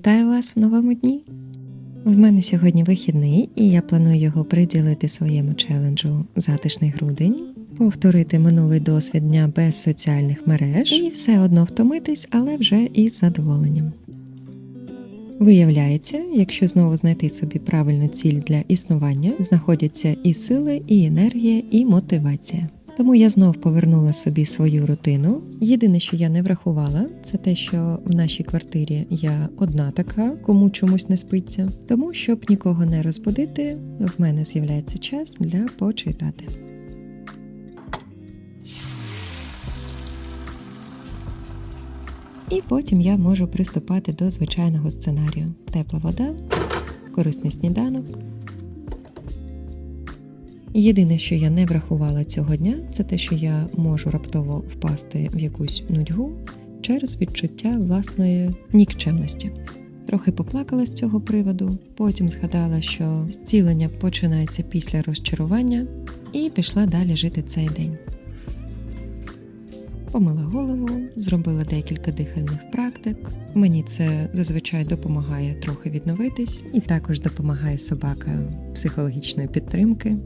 Вітаю вас в новому дні! В мене сьогодні вихідний, і я планую його приділити своєму челенджу затишний грудень, повторити минулий досвід дня без соціальних мереж і все одно втомитись, але вже із задоволенням. Виявляється, якщо знову знайти собі правильну ціль для існування, знаходяться і сили, і енергія, і мотивація. Тому я знов повернула собі свою рутину. Єдине, що я не врахувала, це те, що в нашій квартирі я одна така, кому чомусь не спиться. Тому, щоб нікого не розбудити, в мене з'являється час для почитати. І потім я можу приступати до звичайного сценарію: тепла вода, корисний сніданок. Єдине, що я не врахувала цього дня, це те, що я можу раптово впасти в якусь нудьгу через відчуття власної нікчемності. Трохи поплакала з цього приводу, потім згадала, що зцілення починається після розчарування, і пішла далі жити цей день. Помила голову, зробила декілька дихальних практик. Мені це зазвичай допомагає трохи відновитись, і також допомагає собака психологічної підтримки.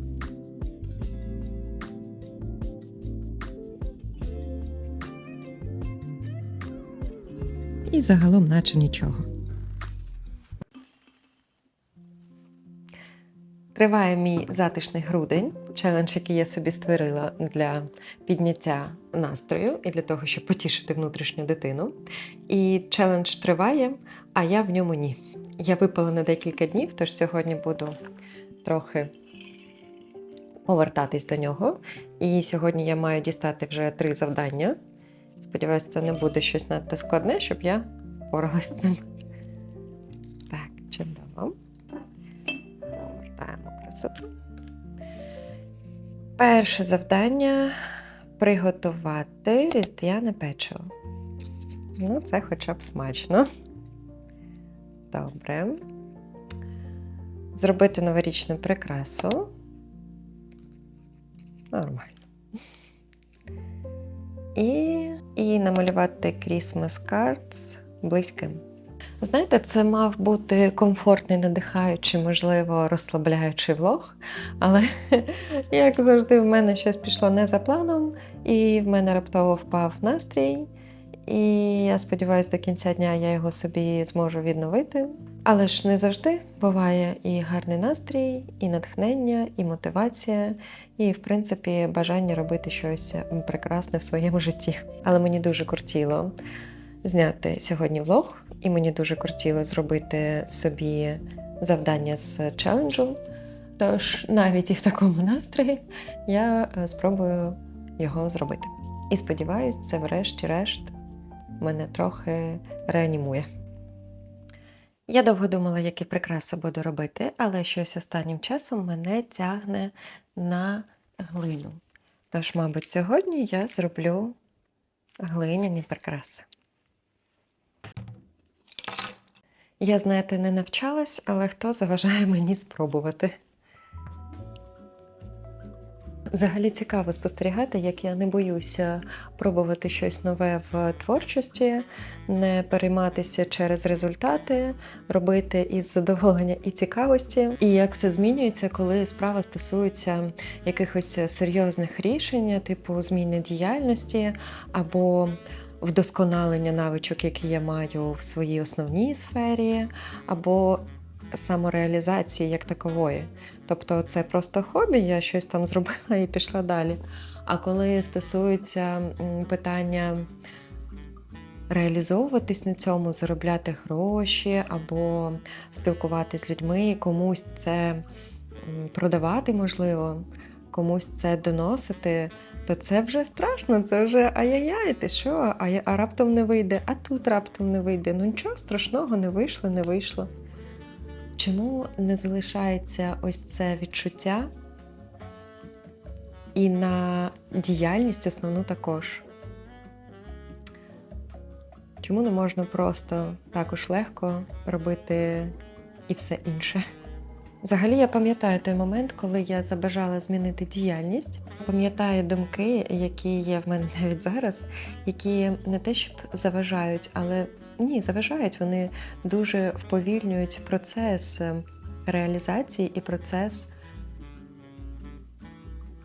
І загалом, наче нічого. Триває мій затишний грудень, челендж, який я собі створила для підняття настрою і для того, щоб потішити внутрішню дитину. І челендж триває, а я в ньому ні. Я випала на декілька днів, тож сьогодні буду трохи повертатись до нього. І сьогодні я маю дістати вже три завдання. Сподіваюсь, це не буде щось надто складне, щоб я впоралась з цим. Так, чудово. Повертаємо красоту. Перше завдання приготувати різдвяне печиво. Ну, це хоча б смачно. Добре. Зробити новорічну прикрасу. Нормально. І, і намалювати Christmas cards близьким. Знаєте, це мав бути комфортний, надихаючий, можливо, розслабляючий влог. Але, як завжди, в мене щось пішло не за планом, і в мене раптово впав настрій. І я сподіваюся, до кінця дня я його собі зможу відновити. Але ж не завжди буває і гарний настрій, і натхнення, і мотивація, і, в принципі, бажання робити щось прекрасне в своєму житті. Але мені дуже кортіло зняти сьогодні влог, і мені дуже кортіло зробити собі завдання з челенджу. Тож навіть і в такому настрої я е, спробую його зробити. І сподіваюсь, це врешті-решт мене трохи реанімує. Я довго думала, які прикраси буду робити, але щось останнім часом мене тягне на глину. Тож, мабуть, сьогодні я зроблю глиняні прикраси. Я, знаєте, не навчалась, але хто заважає мені спробувати. Взагалі цікаво спостерігати, як я не боюся пробувати щось нове в творчості, не перейматися через результати, робити із задоволення і цікавості, і як все змінюється, коли справа стосується якихось серйозних рішень, типу зміни діяльності або вдосконалення навичок, які я маю в своїй основній сфері, або самореалізації як такової. Тобто це просто хобі, я щось там зробила і пішла далі. А коли стосується питання реалізовуватись на цьому, заробляти гроші або спілкуватися з людьми, комусь це продавати можливо, комусь це доносити, то це вже страшно, це вже ай-яй-яй, ти що? А, а раптом не вийде, а тут раптом не вийде. Ну нічого страшного, не вийшло, не вийшло. Чому не залишається ось це відчуття і на діяльність основну також? Чому не можна просто також легко робити і все інше? Взагалі, я пам'ятаю той момент, коли я забажала змінити діяльність. Пам'ятаю думки, які є в мене навіть зараз, які не те, щоб заважають, але ні, заважають, вони дуже вповільнюють процес е, реалізації і процес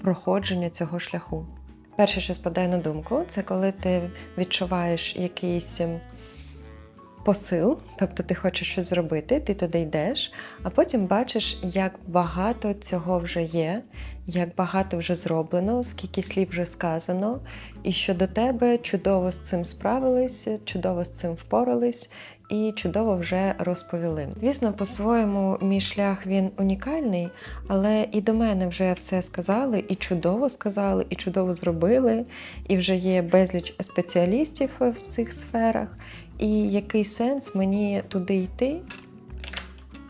проходження цього шляху. Перше, що спадає на думку, це коли ти відчуваєш якийсь ем, посил, тобто ти хочеш щось зробити, ти туди йдеш, а потім бачиш, як багато цього вже є, як багато вже зроблено, скільки слів вже сказано, і що до тебе чудово з цим справились, чудово з цим впорались і чудово вже розповіли. Звісно, по-своєму мій шлях він унікальний, але і до мене вже все сказали, і чудово сказали, і чудово зробили, і вже є безліч спеціалістів в цих сферах. І який сенс мені туди йти?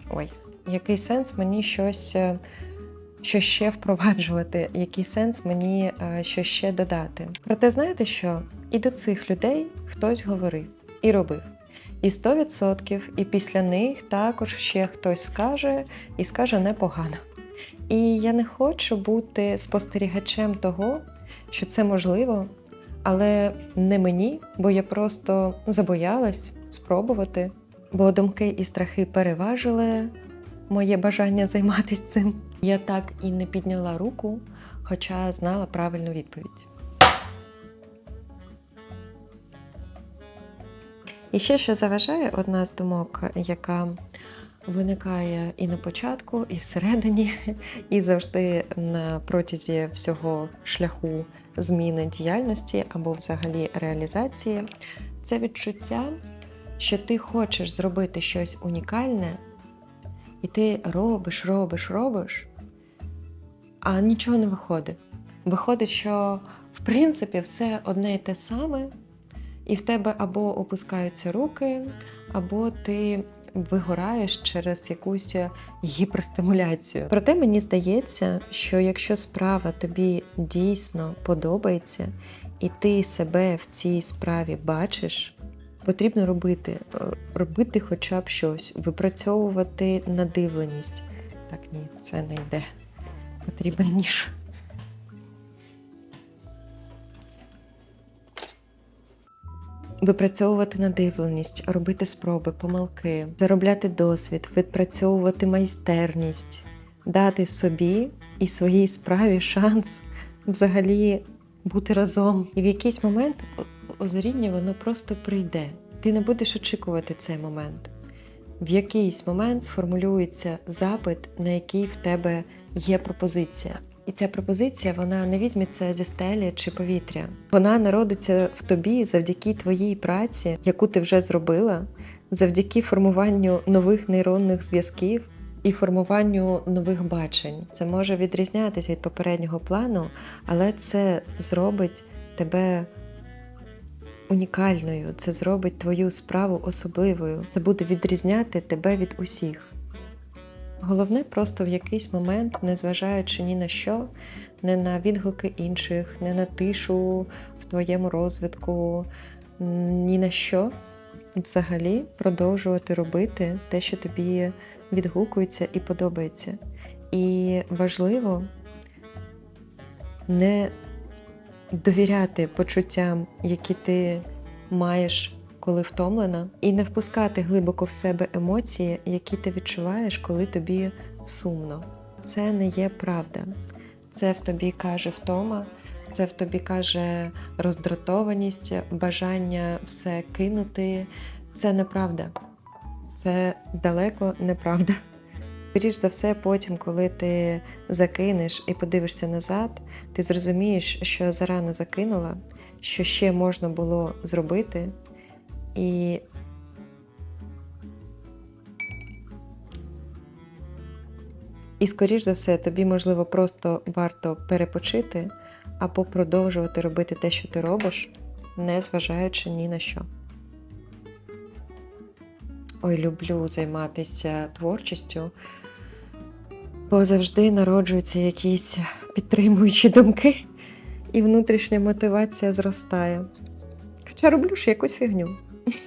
Ой, який сенс мені щось, е, що ще впроваджувати, який сенс мені е, що ще додати? Проте знаєте що? І до цих людей хтось говорив і робив. І 100%, і після них також ще хтось скаже і скаже непогано. І я не хочу бути спостерігачем того, що це можливо, але не мені, бо я просто забоялась спробувати, бо думки і страхи переважили моє бажання займатися цим. Я так і не підняла руку, хоча знала правильну відповідь. І ще що заважає одна з думок, яка виникає і на початку, і всередині, і завжди на протязі всього шляху зміни діяльності або взагалі реалізації, це відчуття, що ти хочеш зробити щось унікальне, і ти робиш, робиш, робиш, а нічого не виходить. Виходить, що в принципі все одне і те саме, і в тебе або опускаються руки, або ти вигораєш через якусь гіперстимуляцію. Проте мені здається, що якщо справа тобі дійсно подобається, і ти себе в цій справі бачиш, потрібно робити, е, робити хоча б щось, випрацьовувати надивленість. Так, ні, це не йде. Потрібен ніж. Випрацьовувати надивленість, робити спроби, помилки, заробляти досвід, відпрацьовувати майстерність, дати собі і своїй справі шанс взагалі бути разом. І в якийсь момент озаріння воно просто прийде. Ти не будеш очікувати цей момент. В якийсь момент сформулюється запит, на який в тебе є пропозиція. І ця пропозиція вона не візьметься зі стелі чи повітря. Вона народиться в тобі завдяки твоїй праці, яку ти вже зробила, завдяки формуванню нових нейронних зв'язків і формуванню нових бачень. Це може відрізнятися від попереднього плану, але це зробить тебе унікальною, це зробить твою справу особливою. Це буде відрізняти тебе від усіх. Головне просто в якийсь момент, незважаючи ні на що, не на відгуки інших, не на тишу в твоєму розвитку, ні на що, взагалі продовжувати робити те, що тобі відгукується і подобається. І важливо не довіряти почуттям, які ти маєш коли втомлена, і не впускати глибоко в себе емоції, які ти відчуваєш, коли тобі сумно. Це не є правда. Це в тобі каже втома, це в тобі каже роздратованість, бажання все кинути. Це неправда. Це далеко неправда. Скоріш за все, потім, коли ти закинеш і подивишся назад, ти зрозумієш, що зарано закинула, що ще можна було зробити, і І, скоріш за все, тобі, можливо, просто варто перепочити або продовжувати робити те, що ти робиш, не зважаючи ні на що. Ой, люблю займатися творчістю, бо завжди народжуються якісь підтримуючі думки, і внутрішня мотивація зростає. Хоча роблю ж якусь фігню.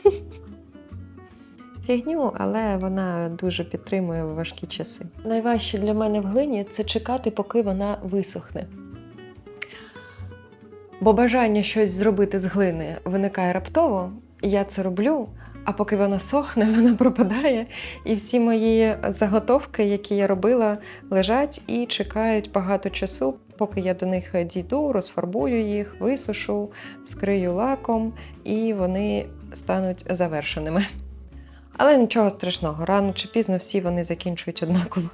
Фігню, але вона дуже підтримує в важкі часи. Найважче для мене в глині це чекати, поки вона висохне. Бо бажання щось зробити з глини виникає раптово, я це роблю, А поки вона сохне, вона пропадає. І всі мої заготовки, які я робила, лежать і чекають багато часу, поки я до них дійду, розфарбую їх, висушу, вскрию лаком, і вони стануть завершеними. Але нічого страшного, рано чи пізно всі вони закінчують однаково.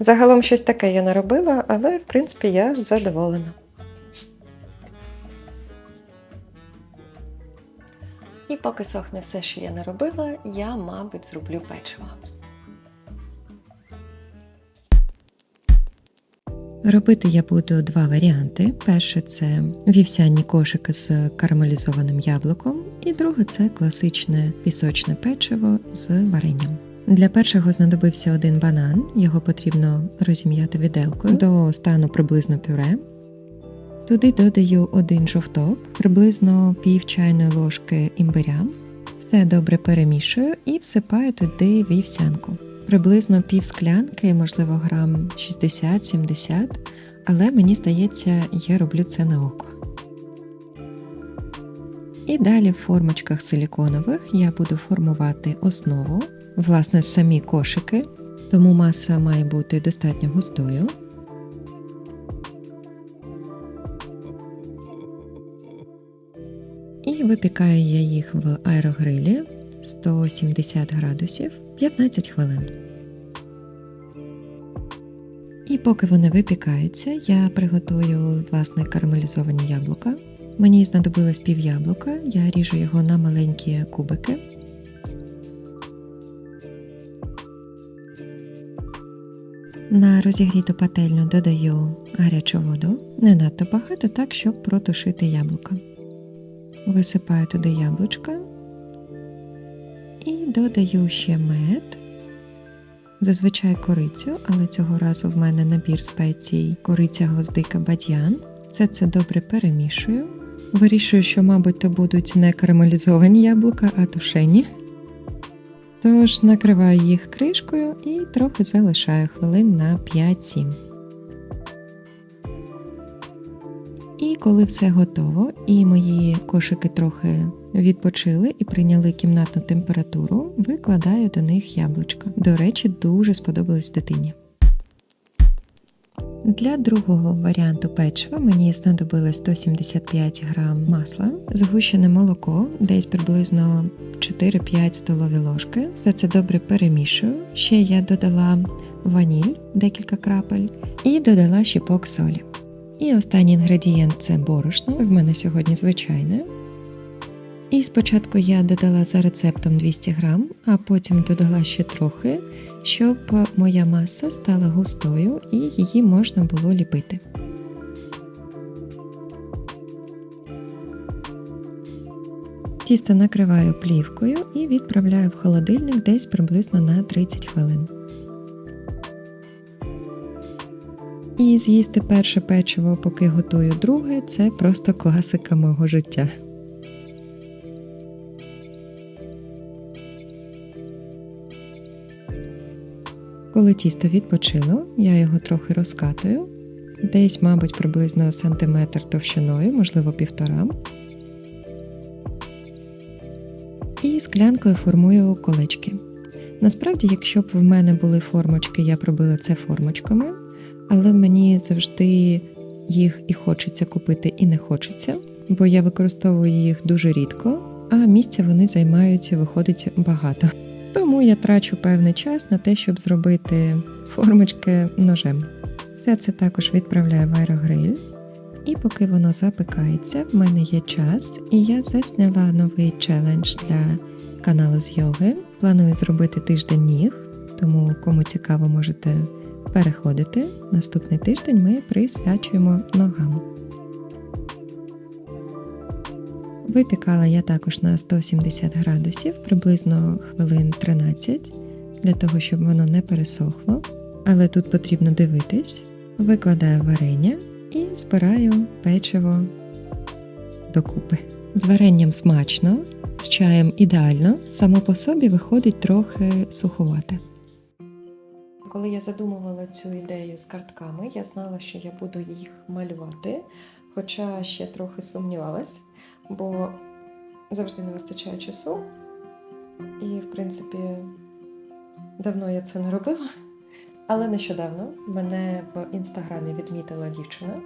Загалом щось таке я наробила, але в принципі я задоволена. І поки сохне все, що я наробила, я, мабуть, зроблю печиво. Робити я буду два варіанти. Перше це вівсяні кошики з карамелізованим яблуком, і друге це класичне пісочне печиво з варенням. Для першого знадобився один банан, його потрібно розім'яти віделкою до стану приблизно пюре. Туди додаю один жовток, приблизно пів чайної ложки імбиря. Все добре перемішую і всипаю туди вівсянку. Приблизно пів склянки, можливо, грам 60-70, але мені здається, я роблю це на око. І далі в формочках силіконових я буду формувати основу, власне, самі кошики, тому маса має бути достатньо густою. І випікаю я їх в аерогрилі 170 градусів 15 хвилин. І поки вони випікаються, я приготую власне карамелізовані яблука. Мені знадобилось пів яблука, я ріжу його на маленькі кубики. На розігріту пательню додаю гарячу воду, не надто багато, так, щоб протушити яблука. Висипаю туди яблучка і додаю ще мед, зазвичай корицю, але цього разу в мене набір спецій кориця гвоздика бадьян. Все це добре перемішую. Вирішую, що, мабуть, то будуть не карамелізовані яблука, а тушені. Тож накриваю їх кришкою і трохи залишаю хвилин на 5-7. І коли все готово, і мої кошики трохи відпочили і прийняли кімнатну температуру, викладаю до них яблучко. До речі, дуже сподобались дитині. Для другого варіанту печива мені знадобилось 175 г масла, згущене молоко, десь приблизно 4-5 столові ложки. Все це добре перемішую. Ще я додала ваніль, декілька крапель, і додала щіпок солі. І останній інгредієнт це борошно. В мене сьогодні звичайне. І спочатку я додала за рецептом 200 грам, а потім додала ще трохи, щоб моя маса стала густою і її можна було ліпити. Тісто накриваю плівкою і відправляю в холодильник десь приблизно на 30 хвилин. І з'їсти перше печиво, поки готую друге, це просто класика мого життя. Коли тісто відпочило, я його трохи розкатую, десь, мабуть, приблизно сантиметр товщиною, можливо, півтора. І склянкою формую колечки. Насправді, якщо б в мене були формочки, я б робила це формочками, але мені завжди їх і хочеться купити, і не хочеться, бо я використовую їх дуже рідко, а місця вони займають, виходить багато. Тому я трачу певний час на те, щоб зробити формочки ножем. Все це також відправляю в аерогриль. І поки воно запекається, в мене є час, і я засняла новий челендж для каналу з йоги. Планую зробити тиждень ніг, тому кому цікаво, можете переходити. Наступний тиждень ми присвячуємо ногам. Випікала я також на 170 градусів, приблизно хвилин 13, для того, щоб воно не пересохло. Але тут потрібно дивитись, викладаю варення і збираю печиво докупи. З варенням смачно, з чаєм ідеально, само по собі виходить трохи суховате. Коли я задумувала цю ідею з картками, я знала, що я буду їх малювати, хоча ще трохи сумнівалась, бо завжди не вистачає часу. І, в принципі, давно я це не робила. Але нещодавно мене в інстаграмі відмітила дівчина,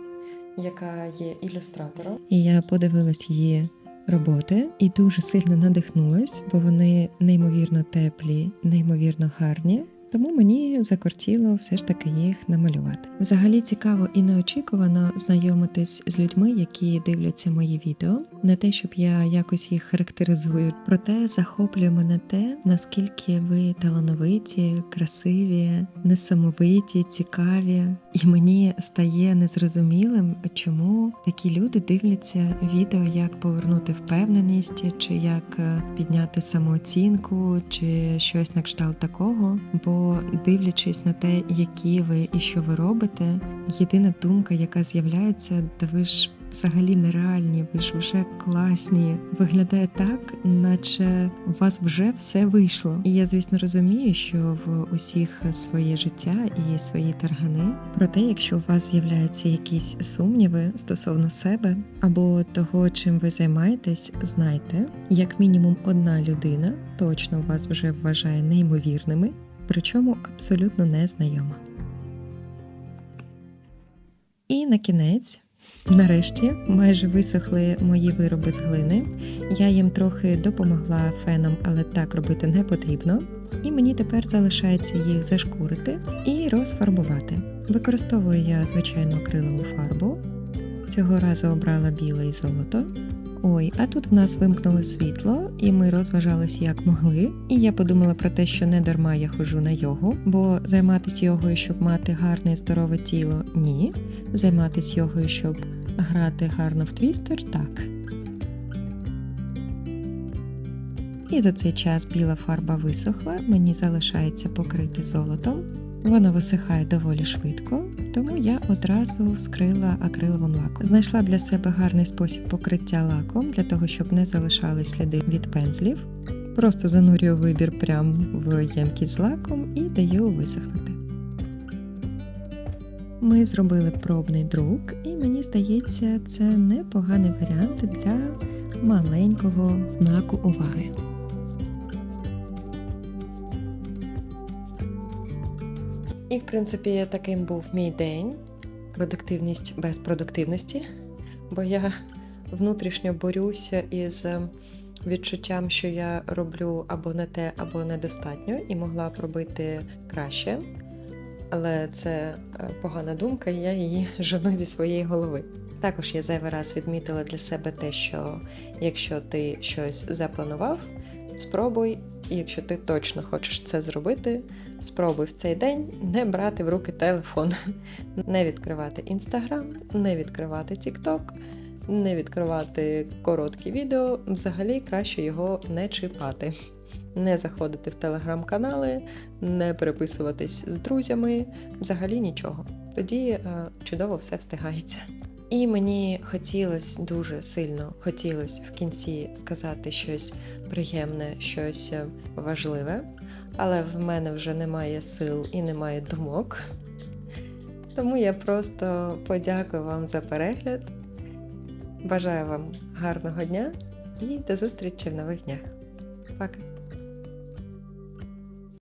яка є ілюстратором. І я подивилась її роботи і дуже сильно надихнулась, бо вони неймовірно теплі, неймовірно гарні. Тому мені закортіло все ж таки їх намалювати. Взагалі цікаво і неочікувано знайомитись з людьми, які дивляться мої відео. Не те, щоб я якось їх характеризую, проте захоплює мене те, наскільки ви талановиті, красиві, несамовиті, цікаві. І мені стає незрозумілим, чому такі люди дивляться відео, як повернути впевненість, чи як е, підняти самооцінку, чи щось на кшталт такого. Бо дивлячись на те, які ви і що ви робите, єдина думка, яка з'являється, та ви ж взагалі нереальні, ви ж вже класні. Виглядає так, наче у вас вже все вийшло. І я, звісно, розумію, що в усіх своє життя і свої таргани. Проте, якщо у вас з'являються якісь сумніви стосовно себе або того, чим ви займаєтесь, знайте, як мінімум одна людина точно вас вже вважає неймовірними, причому абсолютно незнайома. І на кінець, нарешті, майже висохли мої вироби з глини. Я їм трохи допомогла феном, але так робити не потрібно. І мені тепер залишається їх зашкурити і розфарбувати. Використовую я звичайну акрилову фарбу. Цього разу обрала біле і золото. Ой, а тут в нас вимкнули світло, і ми розважались як могли. І я подумала про те, що не дарма я ходжу на йогу, бо займатися йогою, щоб мати гарне і здорове тіло, ні. Займатися йогою, щоб грати гарно в твістер, так. І за цей час біла фарба висохла, мені залишається покрити золотом. Воно висихає доволі швидко, тому я одразу вскрила акриловим лаком. Знайшла для себе гарний спосіб покриття лаком для того, щоб не залишали сліди від пензлів. Просто занурюю вибір прямо в ємкість з лаком і даю висохнути. Ми зробили пробний друк, і мені здається, це непоганий варіант для маленького знаку уваги. І, в принципі, таким був мій день. Продуктивність без продуктивності, бо я внутрішньо борюся із відчуттям, що я роблю або не те, або недостатньо, і могла б робити краще. Але це е, погана думка, і я її жену зі своєї голови. Також я зайвий раз відмітила для себе те, що якщо ти щось запланував, спробуй, і якщо ти точно хочеш це зробити, спробуй в цей день не брати в руки телефон, не відкривати інстаграм, не відкривати Тікток, не відкривати короткі відео. Взагалі краще його не чіпати. Не заходити в телеграм-канали, не переписуватись з друзями, взагалі нічого. Тоді е, чудово все встигається. І мені хотілося дуже сильно хотілося в кінці сказати щось приємне, щось важливе, але в мене вже немає сил і немає думок. Тому я просто подякую вам за перегляд. Бажаю вам гарного дня і до зустрічі в нових днях. Пока!